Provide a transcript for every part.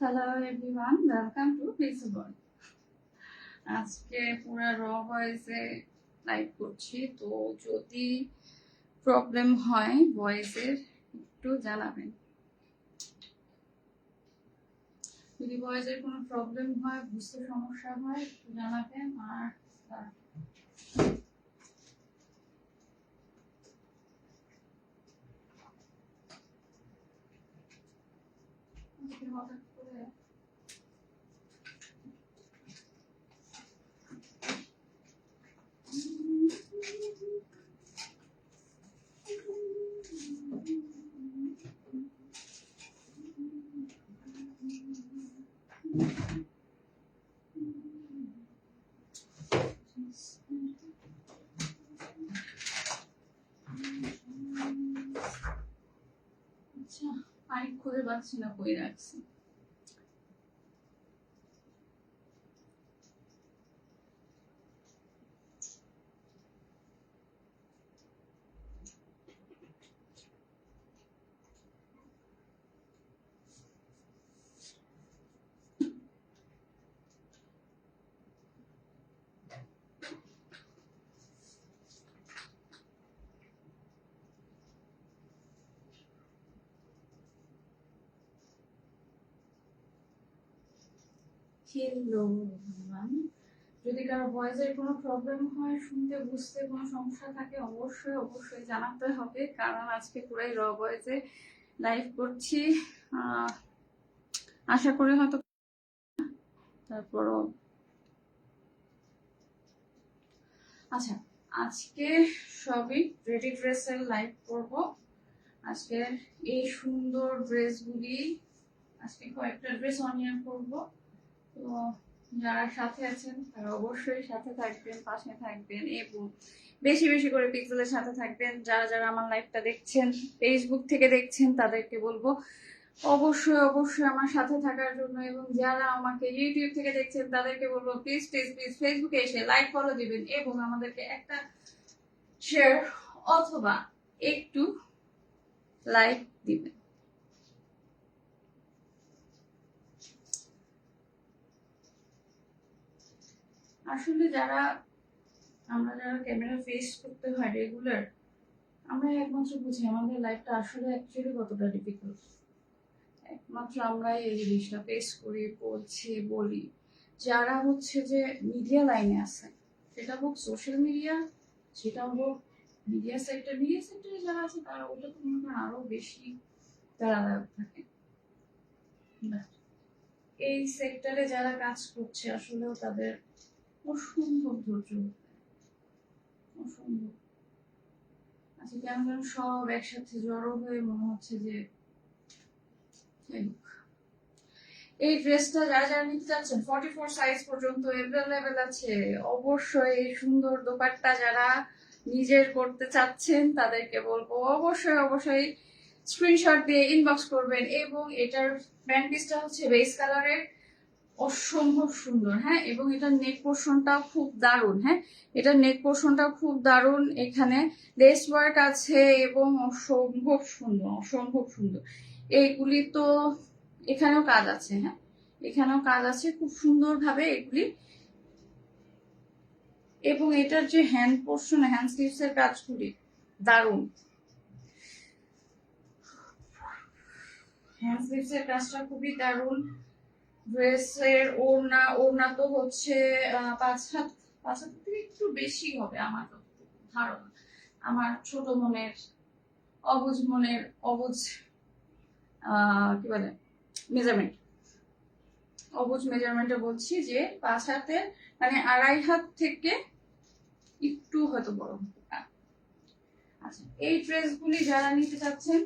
Hello everyone welcome to পিসবল আজকে পুরো র ভয়েসে লাইভ করছি। তো যদি প্রবলেম হয় ভয়েসের একটু জানাবেন। যদি ভয়েসের কোনো প্রবলেম হয়, বুঝতে সমস্যা হয়, একটু জানাবেন আর হঠাৎ করে আচ্ছা পানি খুঁজে পাচ্ছি না কই রাখছি। হ্যালো এভরিওয়ান যদি কারও ভয়েসের কোনো প্রবলেম হয়, শুনতে, বুঝতে কোনো সমস্যা থাকে, অবশ্যই অবশ্যই জানাতে হবে। কারণ আজকে পুরাই র ভয়েসে লাইভ করছি। আশা করি হয়তো তারপরও আচ্ছা আজকে সবই রেডি ড্রেসের লাইভ করব। আজকে এই সুন্দর ড্রেসগুলি আজকে কয়েকটা ড্রেস অনিয়ন করব। তো যারা সাথে আছেন, তারা অবশ্যই সাথে থাকবেন, পাশে থাকবেন এবং বেশি বেশি করে পিক্সেলের সাথে থাকবেন। যারা যারা আমার লাইভটা দেখছেন ফেসবুক থেকে দেখছেন, তাদেরকে বলব, অবশ্যই অবশ্যই আমার সাথে থাকার জন্য এবং যারা আমাকে ইউটিউব থেকে দেখছেন, তাদেরকে বলব প্লিজ প্লিজ প্লিজ ফেসবুকে এসে লাইক ফলো দিবেন এবং আমাদেরকে একটা শেয়ার অথবা একটু লাইক দিবেন। আসলে যারা, আমরা যারা ক্যামেরা ফেস করতে হয় রেগুলার আমরা একমাত্র বুঝি আমাদের লাইফটা আসলে অ্যাকচুয়ালি কতটা ডিফিকাল্ট একমাত্র আমরা এই জিনিসটা ফেস করি, বলছি, বলি। যারা হচ্ছে যে মিডিয়া লাইনে আছে, সেটা হোক সোশ্যাল মিডিয়া সেটা হোক মিডিয়া সেক্টর মিডিয়া সেক্টরে যারা আছে তারা ওটা তো মনে করেন আরও বেশি প্যারাদায়ক থাকে। এই সেক্টরে যারা কাজ করছে, আসলেও তাদের অসম্ভব ধৈর্য। অসম্ভব। আচ্ছা কেন যেন সব একসাথে জড়ো হয়ে মনে হচ্ছে যে এই ড্রেসটা যারা যারা নিতে চাচ্ছেন ফর্টি ফোর সাইজ পর্যন্ত অ্যাভেলেবেল আছে। অবশ্যই এই সুন্দর দোপাট্টা যারা নিজের করতে চাচ্ছেন, তাদেরকে বলব অবশ্যই অবশ্যই স্ক্রিনশট দিয়ে ইনবক্স করবেন এবং এটার প্যান্ট পিসটা হচ্ছে বেস কালারের অসম্ভব সুন্দর হ্যাঁ? এবং এটার নেক পোর্শনটাও খুব দারুণ হ্যাঁ? এটার নেক পোর্শনটাও খুব দারুণ, এখানে লেস ওয়ার্ক আছে এবং অসম্ভব সুন্দর অসম্ভব সুন্দর। এইগুলি তো এখানেও কাজ আছে হ্যাঁ? এখানেও কাজ আছে, খুব সুন্দরভাবে এগুলি। এবং এটার যে হ্যান্ড পোর্শন হ্যান্ড স্লিভস এর কাজগুলি, দারুণ। হ্যান্ড স্লিভস এর কাজটা খুবই দারুণ। ড্রেসের ওড়না ওড়না তো হচ্ছে পাঁচ হাত পাঁচ হাত থেকে একটু বেশি হবে আমার ধারণা। আমার ছোট মনের, অবুজ মনের, অবুজ কি বলে মেজারমেন্ট অবুজ মেজারমেন্টে বলছি যে পাঁচ হাতের মানে আড়াই হাত থেকে একটু হয়তো বড় হতে পারে। আচ্ছা এই ড্রেসগুলি যারা নিতে চাচ্ছেন,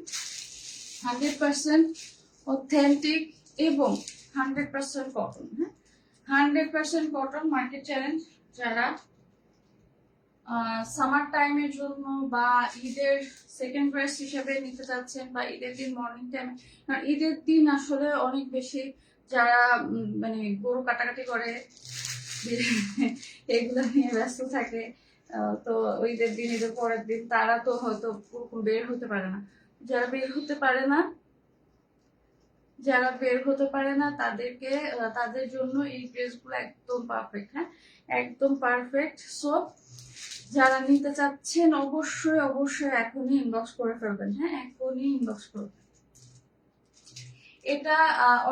হান্ড্রেড পার্সেন্ট অথেন্টিক এবং হান্ড্রেড পার্সেন্ট কটন হ্যাঁ? Hundred percent cotton market challenge যারা সামার টাইমের জন্য বা ঈদের সেকেন্ড ড্রেস হিসেবে নিতে চাচ্ছেন বা ঈদের দিন মর্নিং টাইমে কারণ ঈদের দিন আসলে অনেক বেশি যারা মানে গরু কাটাকাটি করে, এগুলো নিয়ে ব্যস্ত থাকে তো ঈদের দিন, ঈদের পরের দিন তারা তো হয়তো বের হতে পারে না। যারা বের হতে পারে না যারা বের হতে পারে না, তাদেরকে তাদের জন্য এই ড্রেসগুলো একদম পারফেক্ট হ্যাঁ? একদম পারফেক্ট সো যারা নিতে চাচ্ছেন, অবশ্যই অবশ্যই এখনই ইনবক্স করে ফেলবেন হ্যাঁ? এখনই ইনবক্স করবেন এটা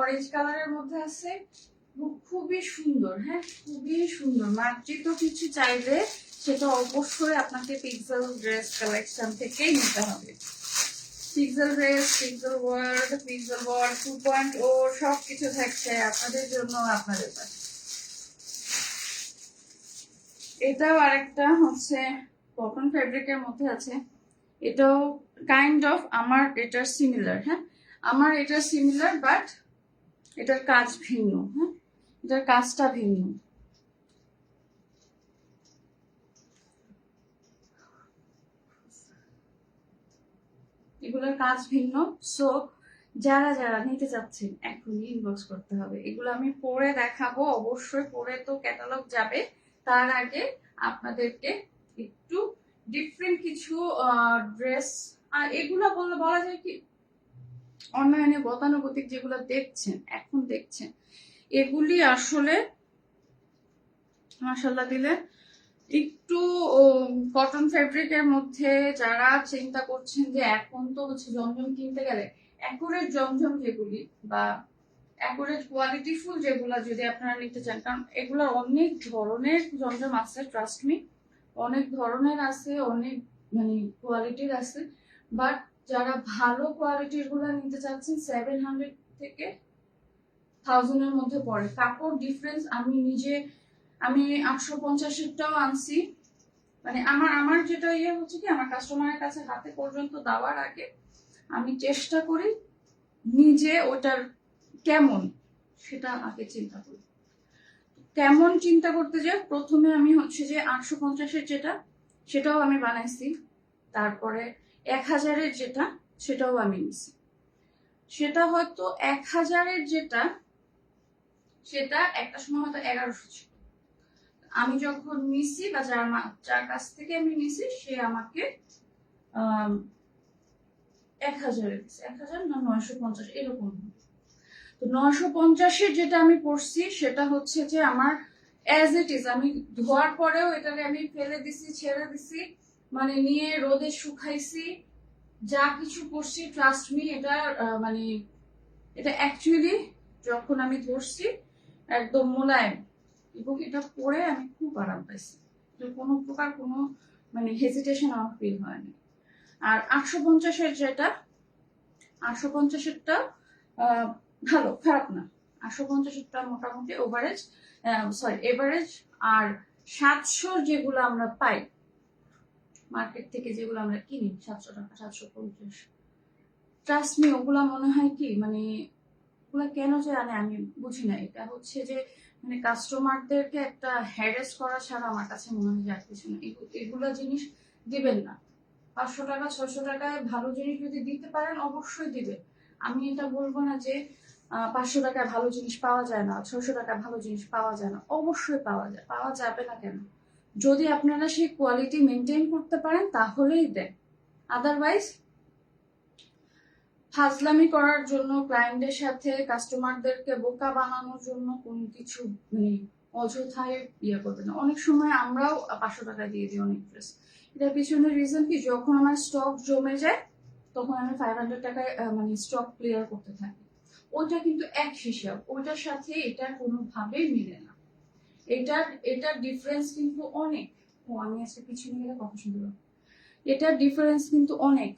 অরেঞ্জ কালারের মধ্যে আছে। খুবই সুন্দর হ্যাঁ? খুবই সুন্দর। মার্জিত কিছু চাইলে সেটা অবশ্যই আপনাকে পিক্সেল ড্রেস কালেকশন থেকেই নিতে হবে। Pixel dress pixel word pixel word two point ও সব কিছু থাকছে আপনাদের জন্য, আপনাদের পাশে এটাও আরেকটা হচ্ছে কটন ফ্যাব্রিকের মধ্যে আছে? এটাও কাইন্ড অফ আমার, এটার সিমিলার হ্যাঁ? আমার এটা সিমিলার বাট এটার কাজ ভিন্ন হ্যাঁ? এটার কাজটা ভিন্ন। এগুলোর কাজ ভিন্ন। সো যারা যারা নিতে চাচ্ছেন, এখনই ইনবক্স করতে হবে। এগুলো আমি পরে দেখাবো। অবশ্যই পরে তো ক্যাটালগ যাবে। তার আগে আপনাদেরকে একটু ডিফারেন্ট কিছু ড্রেস আর এগুলো বললে বলা যায় কি, অনলাইনে গতানুগতিক যেগুলো দেখছেন, এখন দেখছেন, এগুলি আসলে মাসাল্লাহ দিলে একটু কটন ফেব্রিকের মধ্যে যারা চিন্তা করছেন যে এখন তো হচ্ছে জমজম কিনতে গেলে অ্যাকুরেট জমজম যেগুলি বা অ্যাকুরেট কোয়ালিটি ফুল যেগুলো যদি আপনারা নিতে চান, কারণ এগুলো অনেক ধরনের জমজম আছে ট্রাস্ট মি অনেক ধরনের আছে, অনেক মানে কোয়ালিটির আছে বাট যারা ভালো কোয়ালিটিরগুলো নিতে চাচ্ছেন সেভেন হান্ড্রেড থেকে থাউজেন্ডের মধ্যে পড়ে। কাপড় ডিফারেন্স আমি নিজে আমি আটশো পঞ্চাশেরটাও আনছি। মানে আমার আমার যেটা ইয়ে হচ্ছে কি, আমার কাস্টমারের কাছে হাতে পর্যন্ত দেওয়ার আগে আমি চেষ্টা করি নিজে ওটার কেমন সেটা আগে চিন্তা করি। কেমন চিন্তা করতে যাই প্রথমে আমি হচ্ছে যে আটশো পঞ্চাশের যেটা, সেটাও আমি বানাইছি। তারপরে এক হাজারের যেটা, সেটাও আমি নিছি। সেটা হয়তো এক হাজারের যেটা, সেটা একটা সময় হয়তো এগারোশো ছিল। আমি যখন নিছি বা যার যার কাছ থেকে আমি নিছি সে আমাকে আম, এক হাজারে দিচ্ছে এক হাজার না নয়শো পঞ্চাশ এরকম। তো নয়শো পঞ্চাশের যেটা আমি পড়ছি সেটা হচ্ছে যে আমার অ্যাজ ইট ইজ আমি ধোয়ার পরেও এটাকে আমি ফেলে দিছি ছেড়ে দিছি মানে নিয়ে রোদে শুকাইছি যা কিছু করছি ট্রাস্ট মি এটা মানে এটা অ্যাকচুয়ালি যখন আমি ধরছি একদম মোলায়েম। এবং এটা পরে আমি খুব আরাম পাইছি। কোনো প্রকার কোনো মানে হেজিটেশন আমার ফিল হয়নি। আর আটশো পঞ্চাশের যেটা, আটশো পঞ্চাশেরটা ভালো, খারাপ না। আটশো পঞ্চাশেরটা মোটামুটি ওভারেজ সরি এভারেজ আর সাতশোর যেগুলো আমরা পাই মার্কেট থেকে যেগুলো আমরা কিনি, সাতশো টাকা, সাতশো পঞ্চাশ। ট্রাস্ট মি ওগুলা মনে হয় কি মানে ওগুলা কেন যে আনে আমি বুঝি না। এটা হচ্ছে যে মানে কাস্টমারদেরকে একটা হ্যারেস করা ছাড়া আমার কাছে মনে হয় আর কিছু না। এগু- এগুলা জিনিস দিবেন না। পাঁচশো টাকা ছশো টাকায় ভালো জিনিস যদি দিতে পারেন, অবশ্যই দিবেন। আমি এটা বলব না যে পাঁচশো টাকায় ভালো জিনিস পাওয়া যায় না ছশো টাকায় ভালো জিনিস পাওয়া যায় না। অবশ্যই পাওয়া যায়, পাওয়া যাবে না কেন? যদি আপনারা সেই কোয়ালিটি মেনটেন করতে পারেন, তাহলেই দেন। আদারওয়াইজ ফাজলামি করার জন্য ক্লায়েন্টের সাথে কাস্টমারদেরকে বোকা বানানোর জন্য কোনো কিছু মানে অযথায় ইয়ে করবে না। অনেক সময় আমরাও পাঁচশো টাকা দিয়ে দিই অনেক ড্রেস এটার পিছনে রিজন কি? যখন আমার স্টক জমে যায়, তখন আমি ফাইভ হান্ড্রেড টাকায় মানে স্টক ক্লিয়ার করতে থাকি। ওইটা কিন্তু এক হিসাব। ওইটার সাথে এটা কোনোভাবেই মিলে না। এটার এটার ডিফারেন্স কিন্তু অনেক। ও, আমি আজকে পিছনে গেলে কথা শুনতে এটার ডিফারেন্স কিন্তু অনেক।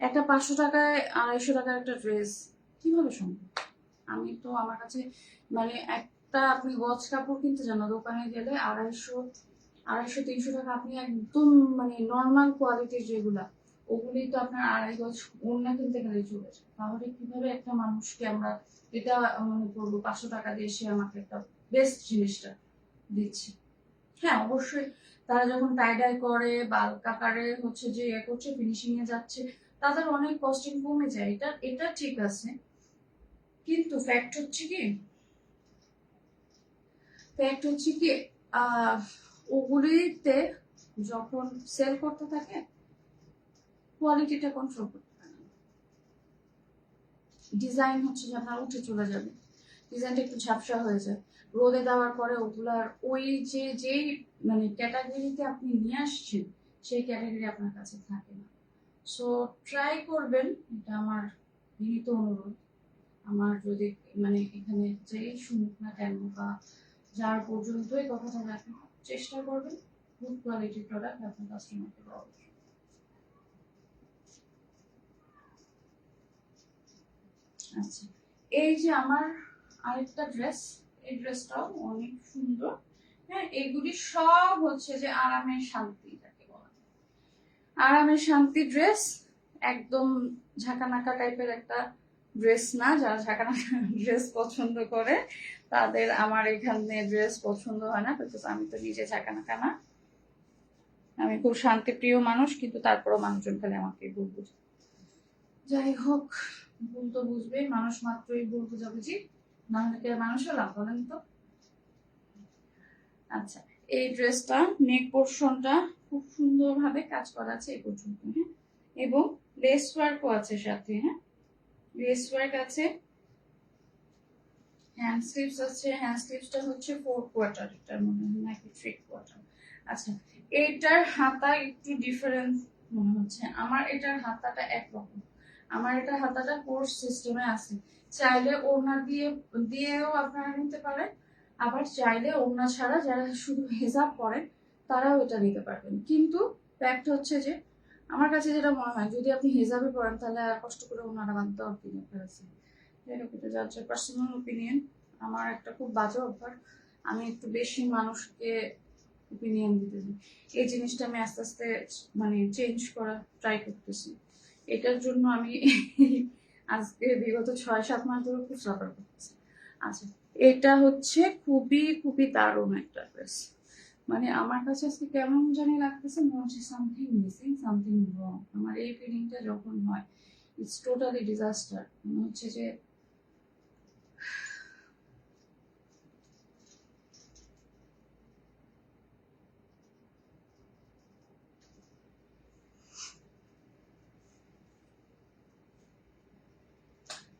একটা পাঁচশো টাকায়, আড়াইশো টাকার একটা ড্রেস কীভাবে সম্ভব? আমি তো আমার কাছে মানে একটা আপনি গজ কাপড় কিনতে যান না, দোকানে গেলে আড়াইশো আড়াইশো, তিনশো টাকা আপনি একদম মানে নর্মাল কোয়ালিটির যেগুলা ওগুলি তো আপনার আড়াই গজ ওড়না কিনতে গেলে চলে যায়। তাহলে কীভাবে একটা মানুষকে আমরা এটা মনে করব, পাঁচশো টাকা দিয়ে সে আমাকে একটা বেস্ট জিনিসটা দিচ্ছে? হ্যাঁ অবশ্যই। তারা যখন টাইডাই করে, বাল কাকারে হচ্ছে যে ইয়ে করছে ফিনিশিং এ যাচ্ছে তাদের অনেক কস্টিং কমে যায়, এটা এটা ঠিক আছে। কিন্তু ফ্যাক্ট হচ্ছে কি ফ্যাক্ট হচ্ছে কি ওগুলিতে যখন সেল করতে থাকে কোয়ালিটিটা কন্ট্রোল করতে ডিজাইন হচ্ছে যে আপনার উঠে চলে যাবে ডিজাইনটা একটু ঝাপসা হয়ে যায়। রোদে দেওয়ার পরে ওগুলার ওই যে, যেই মানে ক্যাটাগরিতে আপনি নিয়ে আসছেন, সেই ক্যাটাগরি আপনার কাছে থাকে না। সো ট্রাই করবেন, এটা আমার বিনীত অনুরোধ আমার যদি মানে এখানে যেই শুনুক না কেন বা যার পর্যন্তই কথাটা রাখেন চেষ্টা করবেন গুড কোয়ালিটির প্রোডাক্ট আপনার কাস্টমারকে জন্য। আচ্ছা এই যে আমার আরেকটা ড্রেস এই ড্রেসটাও অনেক সুন্দর হ্যাঁ এগুলি সব হচ্ছে যে আরামের শান্তি। আরামের শান্তি ড্রেস একদম ঝাঁকানাকা টাইপের একটা ড্রেস না, যারা ঝাঁকানাকা ড্রেস পছন্দ করে, তাদের আমার এখানে ড্রেস পছন্দ হয় না বিকজ আমি তো নিজে ঝাঁকানাকা না। আমি খুব শান্তিপ্রিয় মানুষ, কিন্তু তারপরও মানুষজন খালি আমাকে ভুল বুঝে। যাই হোক, ভুল তো বুঝবেই, মানুষ মাত্রই ভুল বুঝাবুঝি। না হলে কি আর মানুষ হলাম, বলেন তো? আচ্ছা এই ড্রেসটা নেক পোর্শনটা খুব সুন্দরভাবে কাজ করা আছে এই পর্যন্ত হ্যাঁ? এবং লেস ওয়ার্কও আছে সাথে হ্যাঁ? লেস ওয়ার্ক আছে হ্যান্ড স্লিপস আছে হ্যান্ড স্লিপসটা হচ্ছে ফোর কোয়ার্টার এটার মনে হয় নাকি থ্রি কোয়ার্টার আচ্ছা এইটার হাতা একটু ডিফারেন্স মনে হচ্ছে। আমার এটার হাতাটা একরকম। আমার এটা হাতাটা কোর্স সিস্টেমে আছে। চাইলে ওড়না দিয়ে, দিয়েও আপনারা নিতে পারেন। আবার চাইলে ওড়না ছাড়া যারা শুধু হেজাব পরেন তারাও এটা নিতে পারবেন। কিন্তু ফ্যাক্ট হচ্ছে যে, আমার কাছে যেটা মনে হয়, যদি আপনি হেজাবে পড়েন তাহলে আর কষ্ট করে ওনারা বাঁধতে অর্থিন আছে যাই হোক, এটা যাচ্ছে পার্সোনাল ওপিনিয়ন আমার একটা খুব বাজে অভ্যাস। আমি একটু বেশি মানুষকে ওপিনিয়ন দিতে দিই এই জিনিসটা আমি আস্তে আস্তে মানে চেঞ্জ করা ট্রাই করতেছি। এটার জন্য আমি আজকে বিগত ছয়, সাত মাস ধরে খুব সাফার করতেছি। আচ্ছা এটা হচ্ছে খুবই খুবই দারুণ একটা ড্রেস মানে আমার কাছে আজকে কেমন জানি লাগতেছে, মনে হচ্ছে সামথিং মিসিং সামথিং রং আমার এই ফিলিংটা যখন হয় ইটস টোটালি ডিজাস্টার মনে হচ্ছে যে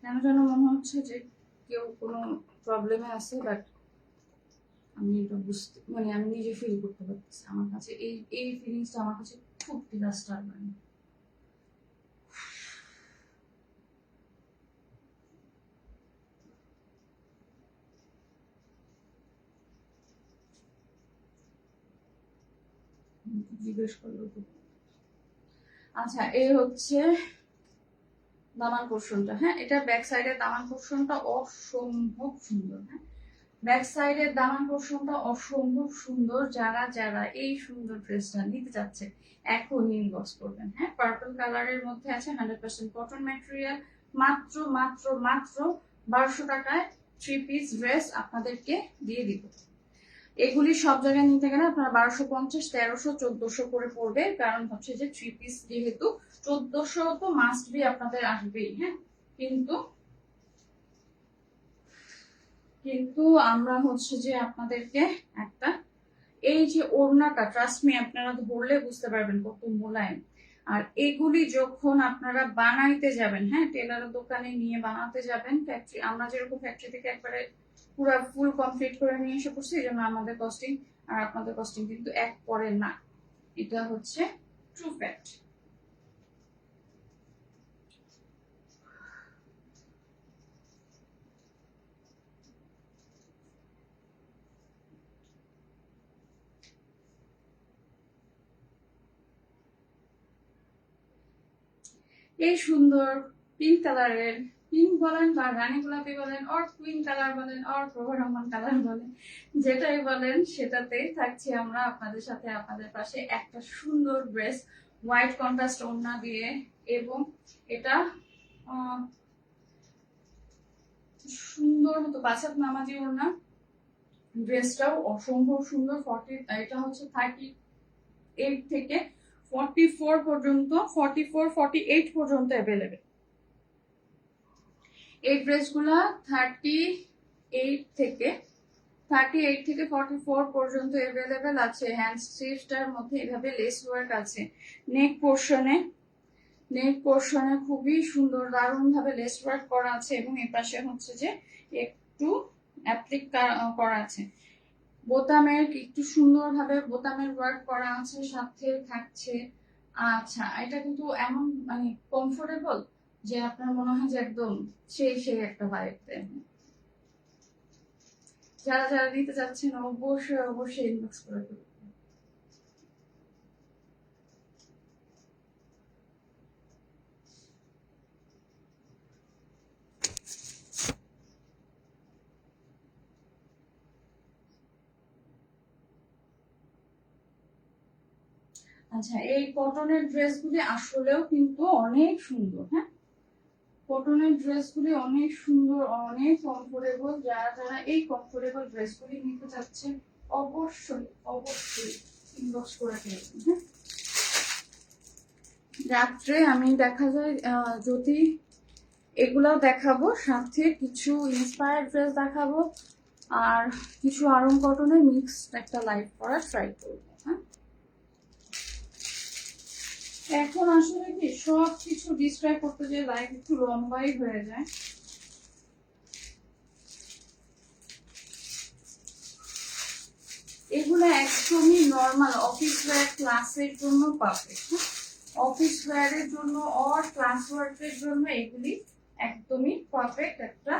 কেন যেন মনে হচ্ছে যে কেউ কোনো প্রবলেমে আছে বাট আমি এটা বুঝতে মানে আমি নিজে ফিল করতে পারতেছি। আমার কাছে এই এই ফিলিংসটা আমার কাছে খুব ডিজাস্টার মানে জিজ্ঞেস করল আচ্ছা এই হচ্ছে দামান পোর্শনটা হ্যাঁ এটা ব্যাক সাইডের দামান পোর্শনটা অসম্ভব সুন্দর হ্যাঁ? ব্যাক সাইডের দামান পোর্শনটা অসম্ভব সুন্দর যারা যারা এই সুন্দর ড্রেসটা নিতে যাচ্ছে এখন ইনবক্স করবেন। হ্যাঁ পার্পল কালারের মধ্যে আছে হান্ড্রেড পার্সেন্ট কটন ম্যাটেরিয়াল মাত্র মাত্র মাত্র বারোশো টাকায় থ্রি পিস ড্রেস আপনাদেরকে দিয়ে দিব। এগুলি সব জায়গায় নিতে গেলে আপনারা বারোশো পঞ্চাশ, তেরোশো, চোদ্দশো করে পড়বে। কারণ হচ্ছে যে থ্রি পিস যেহেতু, চোদ্দশো তো মাস্ট বি আপনাদের আসবেই হ্যাঁ। কিন্তু কিন্তু আমরা হচ্ছে যে আপনাদেরকে একটা, এই যে ওড়নাটা ট্রাস্ট মি আপনারা ধরলে বুঝতে পারবেন কত মোলায়েম। আর এগুলি যখন আপনারা বানাইতে যাবেন হ্যাঁ টেলারের দোকানে নিয়ে বানাতে যাবেন ফ্যাক্টরি আমরা যেরকম ফ্যাক্টরি থেকে একবারে পুরো ফুল কমপ্লিট করে নিয়ে এসে পড়ছি, এই জন্য আমাদের কস্টিং আর আপনাদের কস্টিং কিন্তু এক পরে না। এটা হচ্ছে ট্রু ফ্যাক্ট এই সুন্দর পিঙ্ক কালারের পিঙ্ক বলেন বা রানী গোলাপি বলেন অর কুইন কালার বলেন অর প্রভারহমান কালার বলেন, যেটাই বলেন সেটাতেই থাকছি আমরা আপনাদের সাথে আপনাদের পাশে। একটা সুন্দর ড্রেস হোয়াইট কন্ট্রাস্ট ওড়না দিয়ে এবং এটা সুন্দর মতো বাসাত নামাজি ওড়না। ড্রেসটাও অসম্ভব সুন্দর ফর্টি এটা হচ্ছে থার্টি এইট থেকে হ্যান্ড মধ্যে এভাবে লেস ওয়ার্ক আছে। নেক পোর্শনে পোর্শনে খুবই সুন্দর দারুণ ভাবে লেস ওয়ার্ক করা আছে এবং এর পাশে হচ্ছে যে একটু করা আছে। বোতামের একটু সুন্দরভাবে বোতামের ওয়ার্ক করা আছে, সাথে থাকছে। আচ্ছা এটা কিন্তু এমন মানে কমফোর্টেবল যে আপনার মনে হয় যে একদম সেই সেই একটা ভাইব যারা যারা নিতে চাচ্ছেন, অবশ্যই অবশ্যই ইনবক্স করে দেবেন আচ্ছা এই কটনের ড্রেসগুলি আসলেও কিন্তু অনেক সুন্দর হ্যাঁ? কটনের ড্রেসগুলি অনেক সুন্দর, অনেক কমফোর্টেবল যারা যারা এই কমফোর্টেবল ড্রেসগুলি নিতে চাচ্ছেন, অবশ্যই অবশ্যই ইনবক্স করে ফেলবেন হ্যাঁ? রাত্রে আমি দেখা যায় যদি এগুলাও দেখাবো, সাথে কিছু ইন্সপায়ার্ড ড্রেস দেখাবো, আর কিছু আরং কটনের মিক্সড একটা লাইভ করার ট্রাই করব হ্যাঁ এখন আসলে কি সব কিছু ডিসক্রাইব করতে যে লাইফ একটু লম্বাই হয়ে যায়। এগুলো একদমই নর্মাল অফিস ওয়্যার ক্লাসের জন্য পারফেক্ট অফিস ওয়্যারের জন্য অর ক্লাস ওয়ার্কের জন্য এগুলি একদমই পারফেক্ট একটা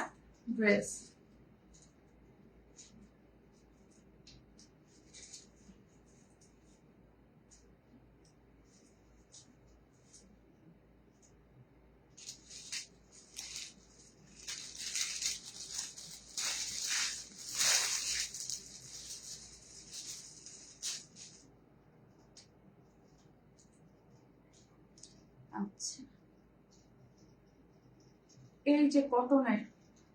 ড্রেস আচ্ছা এই যে কটনের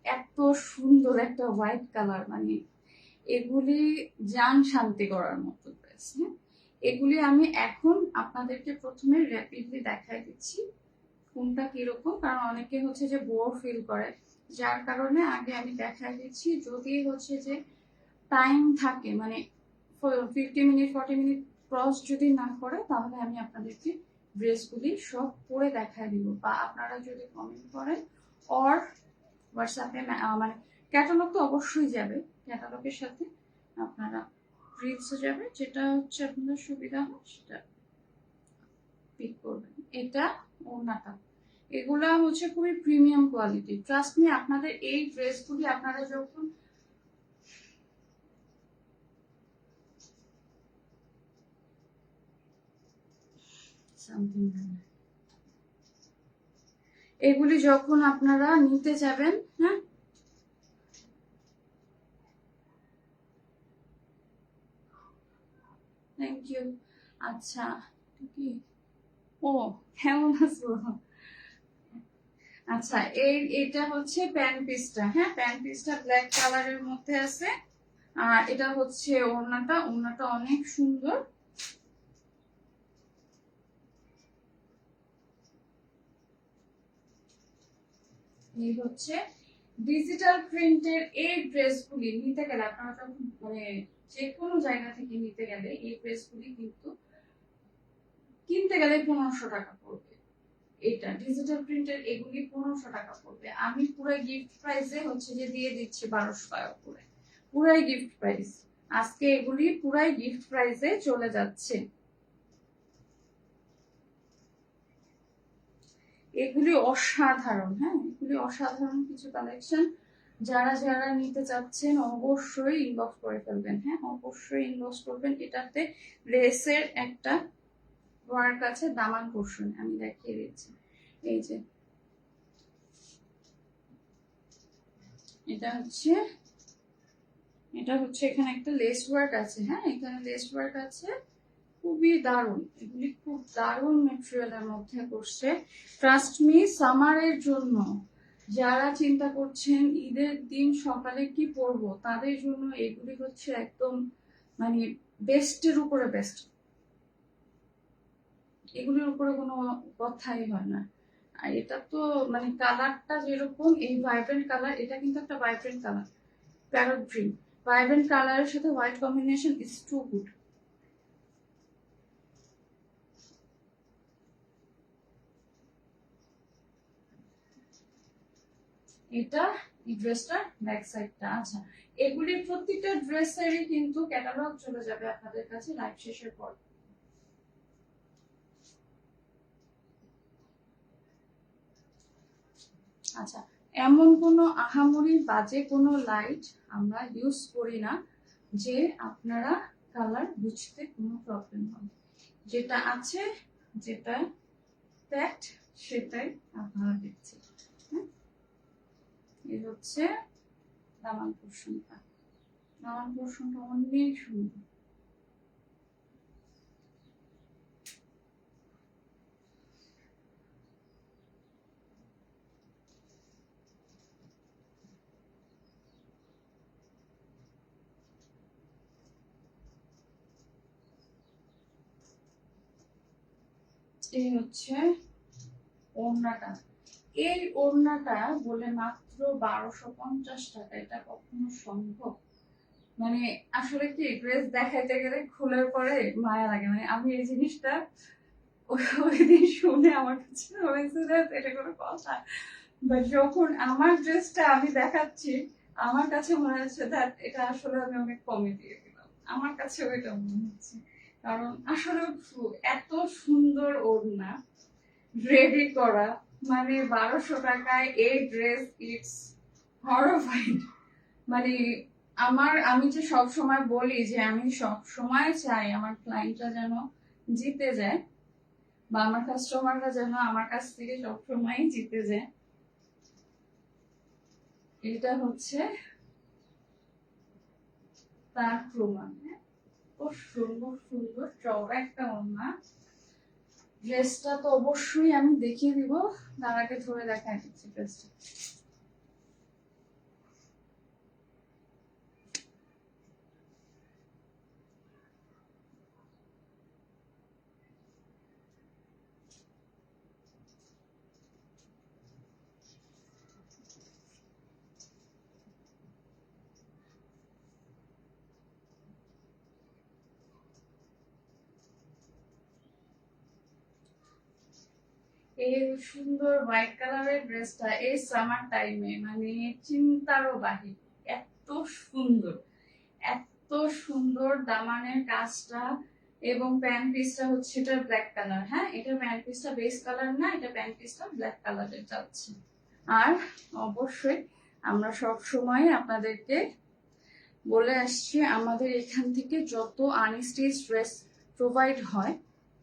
এত সুন্দর একটা হোয়াইট কালার মানে এগুলি জান শান্তি করার মতো ড্রেস হ্যাঁ? এগুলি আমি এখন আপনাদেরকে প্রথমে র্যাপিডলি দেখাই দিচ্ছি, কোনটা কীরকম, কারণ অনেকে হচ্ছে যে বোর ফিল করে। যার কারণে আগে আমি দেখাই দিচ্ছি, যদি হচ্ছে যে টাইম থাকে মানে fifty minute forty minute cross যদি না করে, তাহলে আমি আপনাদেরকে ড্রেসগুলি সব পরে দেখায় দিব। বা আপনারা যদি কমেন্ট করেন অর হোয়াটসঅ্যাপে মানে ক্যাটালগ তো অবশ্যই যাবে। ক্যাটালগের সাথে আপনারা রিলসও যাবে, যেটা হচ্ছে আপনাদের সুবিধা হয়, সেটা পিক করবেন। এটা ওনাটা এগুলা হচ্ছে খুবই প্রিমিয়াম কোয়ালিটি ট্রাস্ট মি আপনাদের এই ড্রেসগুলি আপনারা যখন সামথিং এগুলি যখন আপনারা নিতে যাবেন হ্যাঁ? থ্যাংক ইউ আচ্ছা কি? ও, কেমন আছো? আচ্ছা এই এটা হচ্ছে প্যান পিসটা হ্যাঁ? প্যান পিসটা ব্ল্যাক কালারের মধ্যে আছে। আর এটা হচ্ছে ওড়নাটা ওড়নাটা অনেক সুন্দর। এই হচ্ছে ডিজিটাল প্রিন্টের এই ড্রেসগুলি নিতে গেলে আপনারা মানে যে কোনো জায়গা থেকে নিতে গেলে এই ড্রেসগুলি কিন্তু কিনতে গেলে পনেরোশো টাকা পড়বে। এটা ডিজিটাল প্রিন্টের এগুলি পনেরোশো টাকা পড়বে। আমি পুরো গিফট প্রাইসে হচ্ছে যে দিয়ে দিচ্ছি বারোশো টাকা করে। পুরাই গিফট প্রাইস আজকে এগুলি পুরাই গিফট প্রাইসে চলে যাচ্ছে। এগুলি অসাধারণ হ্যাঁ? এগুলি অসাধারণ কিছু কালেকশন যারা যারা নিতে চাচ্ছেন, অবশ্যই ইনবক্স করে ফেলবেন হ্যাঁ? অবশ্যই ইনবক্স করবেন। এটাতে লেসের একটা ওয়ার্ক আছে, দামান পোর্শন আমি দেখিয়ে দিচ্ছি। এই যে। এটা হচ্ছে এটা হচ্ছে এখানে একটা লেস ওয়ার্ক আছে হ্যাঁ? এখানে লেস ওয়ার্ক আছে। খুবই দারুণ, এগুলি খুব দারুণ মেটেরিয়ালের মধ্যে করছে ট্রাস্ট মি সামারের জন্য যারা চিন্তা করছেন ঈদের দিন সকালে কি পরবো, তাদের জন্য এগুলি হচ্ছে একদম মানে বেস্টের উপরে বেস্ট এগুলির উপরে কোনো কথাই হয় না। আর এটা তো মানে কালারটা যেরকম, এই ভাইব্রেন্ট কালার এটা কিন্তু একটা vibrant colour parrot green vibrant কালারের সাথে white combination is too good এটা, এই ড্রেসটার ব্যাক সাইডটা আচ্ছা। এগুলির প্রত্যেকটা ড্রেসেরই কিন্তু ক্যাটালগ চলে যাবে আপনাদের কাছে লাইভ শেষের পর। আচ্ছা এমন কোনো আহামরি বাজে কোনো লাইট আমরা ইউজ করি না যে আপনারা কালার বুঝতে কোনো প্রবলেম হবে। যেটা আছে, যেটা ফ্যাক্ট সেটাই আপনারা দেখছেন। এই হচ্ছে দামান পোর্শনটা। দামান পোর্শনটা অনেক সুন্দর এই হচ্ছে ওড়নাটা। এই ওড়নাটা বলে মাত্র বারোশো পঞ্চাশ টাকা। এটা কখনো সম্ভব? মানে আসলে কি, ড্রেস দেখাইতে গেলে খুলের পরে মায়া লাগে। মানে আমি এই জিনিসটা ওই- দিন শুনে আমার কাছে হয়েছে এটা কোনো কথা। বাট যখন আমার ড্রেসটা আমি দেখাচ্ছি, আমার কাছে মনে হচ্ছে দ্যাট এটা আসলে আমি অনেক কমে দিয়ে দিলাম। আমার কাছেও এটা মনে হচ্ছে। কারণ আসলে এত সুন্দর ওড়না রেডি করা মানে বারোশো টাকায় এই ড্রেস ইটস হরফাইড মানে আমার, আমি যে সব সময় বলি যে আমি সব সময় চাই আমার ক্লায়েন্টরা যেন জিতে যায় বা আমার কাস্টমাররা যেন আমার কাছ থেকে সব সময় জিতে যায়। এটা হচ্ছে তার প্রমাণ হ্যাঁ? খুব সুন্দর সুন্দর, চওড়া একটা ওড়না। ড্রেসটা তো অবশ্যই আমি দেখিয়ে দিব। আগে ধরে দেখা ড্রেসটা এই সুন্দর হোয়াইট কালারের ড্রেসটা এই সামার টাইমে মানে চিন্তারও বাহির, এত সুন্দর এত সুন্দর দামানের কাজটা এবং প্যান্ট পিসটা হচ্ছে এটা ব্ল্যাক কালার হ্যাঁ? এটা প্যান্ট পিসটা বেস কালার না, এটা প্যান্ট পিসটা ব্ল্যাক কালারের যাচ্ছে। আর অবশ্যই আমরা সব সময় আপনাদেরকে বলে আসছি, আমাদের এখান থেকে যত আনস্টিচ ড্রেস প্রোভাইড হয়,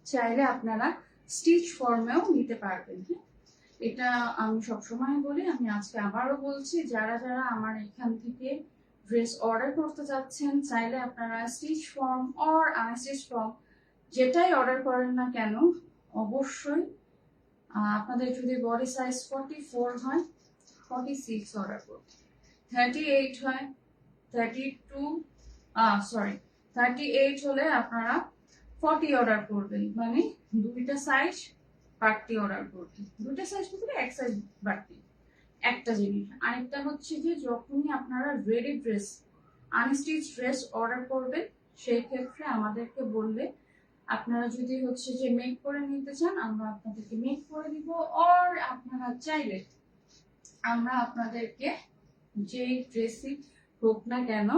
চাইলে আপনারা স্টিচ ফর্মেও নিতে পারবেন হ্যাঁ? এটা আমি সবসময় বলি, আমি আজকে আবারও বলছি, যারা যারা আমার এখান থেকে ড্রেস অর্ডার করতে যাচ্ছেন, চাইলে আপনারা stitch form or unstitch form যেটাই অর্ডার করেন না কেন, অবশ্যই আপনাদের যদি বডি সাইজ ফর্টি ফোর হয় ফর্টি সিক্স অর্ডার করবেন থার্টি এইট হয় thirty two sorry thirty eight হলে আপনারা ফর্টি অর্ডার করবেন মানে দুইটা সাইজ বাড়তি অর্ডার করবেন দুইটা সাইজ বলতে এক সাইজ বাড়তি। একটা জিনিস। আরেকটা হচ্ছে যে, যখনই আপনারা ready dress unstitch dress order করবেন, সেই ক্ষেত্রে আমাদেরকে বললে, আপনারা যদি হচ্ছে যে মেক করে নিতে চান, আমরা আপনাদেরকে মেক করে দিব অর আপনারা চাইলে আমরা আপনাদেরকে যে ড্রেসই হোক না কেন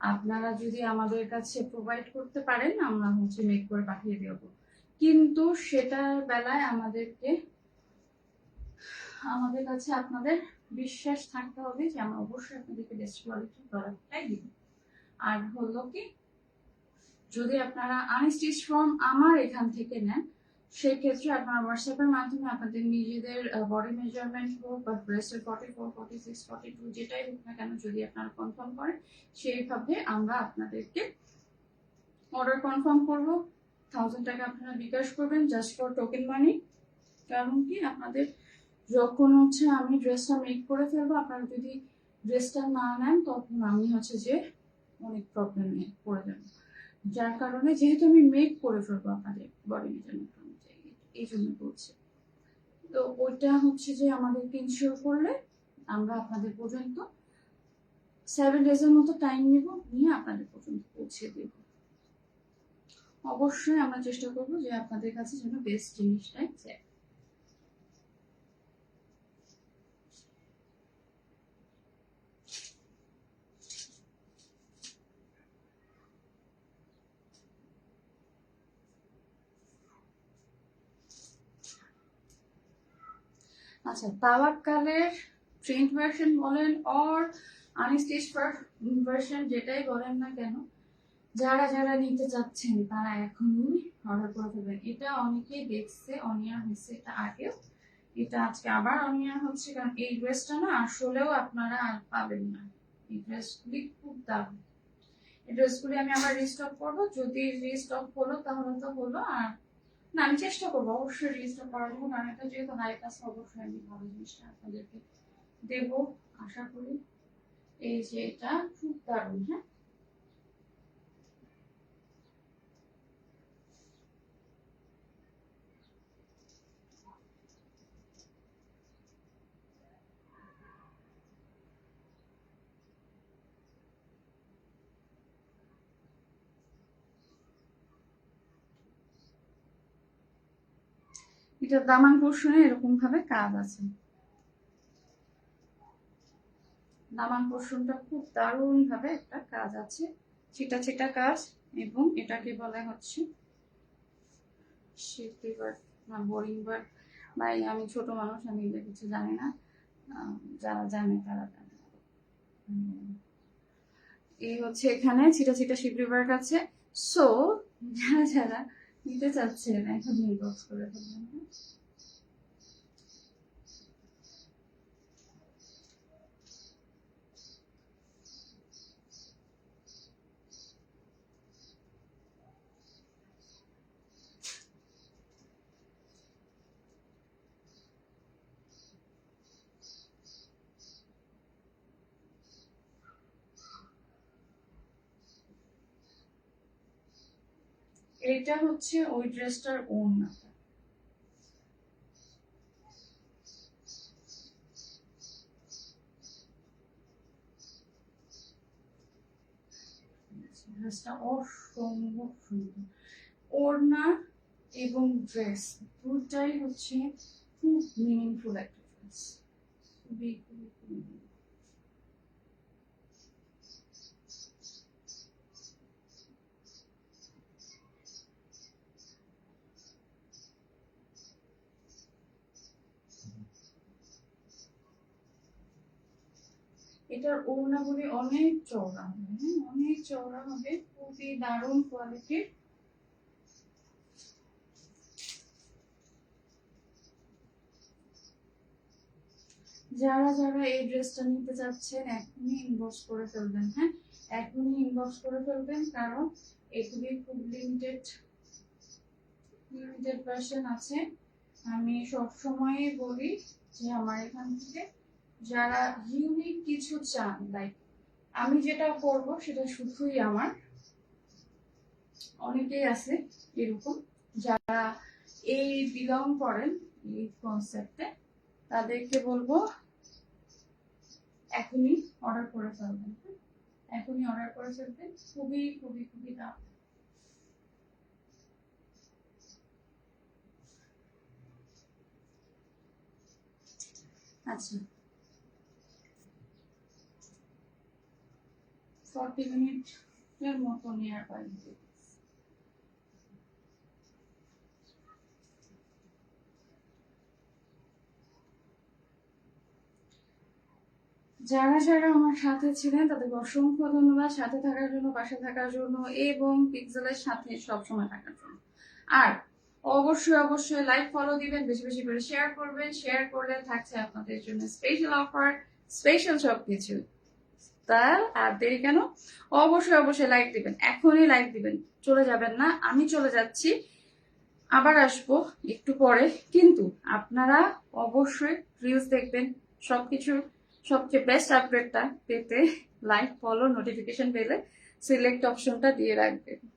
আপনারা যদি আমাদের কাছে প্রোভাইড করতে পারেন, আমরা হচ্ছে মেক করে পাঠিয়ে দেব। কিন্তু সেটার বেলায় আমাদেরকে, আমাদের কাছে আপনাদের বিশ্বাস থাকতে হবে যে আমরা অবশ্যই আপনাদেরকে বেস্ট কোয়ালিটির প্রোডাক্টটাই দিব। আর হলো কি, যদি আপনারা আনস্টিচ ফর্ম আমার এখান থেকে নেন সেক্ষেত্রে আপনার হোয়াটসঅ্যাপের মাধ্যমে আপনাদের নিজেদের বডি মেজারমেন্ট হোক বা ব্রেস্টের forty four forty six forty two যেটাই হোক না কেন যদি আপনারা কনফার্ম করেন সেইভাবে আমরা আপনাদেরকে অর্ডার কনফার্ম করব। থাউজেন্ড টাকা আপনারা বিকাশ করবেন জাস্ট ফর টোকেন মানি কারণ কি? আপনাদের যখন হচ্ছে আমি ড্রেসটা মেক করে ফেলব, আপনারা যদি ড্রেসটা না নেন, তখন আমি হচ্ছে যে অনেক প্রবলেমে পড়ে যাব। যার কারণে যেহেতু আমি মেক করে ফেলব আপনাদের বডি মেজারমেন্ট এই জন্য বলছি। তো ওইটা হচ্ছে যে আমাদেরকে ইনশিওর করলে আমরা আপনাদের পর্যন্ত সেভেন ডেজের মতো টাইম নিব, নিয়ে আপনাদের পর্যন্ত পৌঁছে দেব। অবশ্যই আমরা চেষ্টা করব যে আপনাদের কাছে যেন বেস্ট জিনিসটাই যায়। আচ্ছা তাওয়াক্কালের প্রিন্ট ভার্সন বলেন অর আনস্টিচ ভার্সন যেটাই বলেন না কেন, যারা যারা নিতে চাচ্ছেন তারা এখনই অর্ডার করে ফেলবেন। এটা অনেকেই দেখছে অনিয়ার হয়েছে এটা আগেও। এটা আজকে আবার অনিয়ার হচ্ছে, কারণ এই ড্রেসটা না আসলেও আপনারা আর পাবেন না। এই ড্রেসগুলি খুব দারুণ এই ড্রেসগুলি আমি আবার রিস্টক করব। যদি রিস্টক হলো তাহলে তো হলো, আর না, আমি চেষ্টা করব, অবশ্যই রিলিজটা কারণ এটা যেহেতু হাই ক্লাস অবশ্যই আমি ভালো জিনিসটা আপনাদেরকে দেবো, আশা করি। এই যে এটা, খুব দারুণ হ্যাঁ? এটা দামান পোর্শনে এরকম ভাবে কাজ আছে। দামান পোর্শনটা খুব দারুণ ভাবে একটা কাজ আছে। ছিটা ছিটা কাজ এবং এটাকে বলা হচ্ছে বোরিং বার্ড ভাই, আমি ছোট মানুষ, আমি এটা কিছু জানি না। যারা জানে তারা জানে। এই হচ্ছে এখানে ছিটা ছিটা শিফটি বার্ড আছে সো যারা যারা নিতে চাচ্ছেন এখন ইনবক্স করে ফেলবেন এটা হচ্ছে ওই ড্রেসটার ওড়নাটা ড্রেসটা অসম্ভব সুন্দর। ওড়না এবং ড্রেস দুটাই হচ্ছে খুব মিনিংফুল একটা ড্রেস। খুবই খুবই খুবই এটার ওড়নাগুলি অনেক চওড়া হবে হ্যাঁ? অনেক চওড়া হবে, খুবই দারুণ কোয়ালিটির যারা যারা এই ড্রেসটা নিতে চাচ্ছেন, এখনই ইনবক্স করে ফেলবেন হ্যাঁ? এখনই ইনবক্স করে ফেলবেন, কারণ এগুলি খুব লিমিটেড লিমিটেড ভার্সন আছে। আমি সবসময় বলি যে আমার এখান থেকে যারা ইউনিক কিছু চান লাইক আমি যেটা করব সেটা শুধুই আমার। অনেকেই আছে এরকম যারা এই বিলং করেন এই কনসেপ্টে তাদেরকে বলব এখনই অর্ডার করে ফেলবেন? এখনই অর্ডার করে ফেলবেন। খুবই খুবই খুবই দাম। আচ্ছা। ফর্টি মিনিটের মতো নেওয়ার পাই যারা যারা আমার সাথে ছিলেন, তাদেরকে অসংখ্য ধন্যবাদ। সাথে থাকার জন্য, পাশে থাকার জন্য এবং পিক্সেলের সাথে সবসময় থাকার জন্য। আর অবশ্যই অবশ্যই লাইক ফলো দিবেন, বেশি বেশি করে শেয়ার করবেন। শেয়ার করলে থাকছে আপনাদের জন্য স্পেশাল অফার স্পেশাল সব কিছু তা আর দেরি কেন? অবশ্যই অবশ্যই লাইক দিবেন। এখনই লাইক দিবেন। চলে যাবেন না। আমি চলে যাচ্ছি। আবার আসব একটু পরে। কিন্তু আপনারা অবশ্যই রিলস দেখবেন। সবকিছুর সবচেয়ে বেস্ট আপডেটটা পেতে লাইক ফলো নোটিফিকেশন পেলে সিলেক্ট অপশনটা দিয়ে রাখবেন।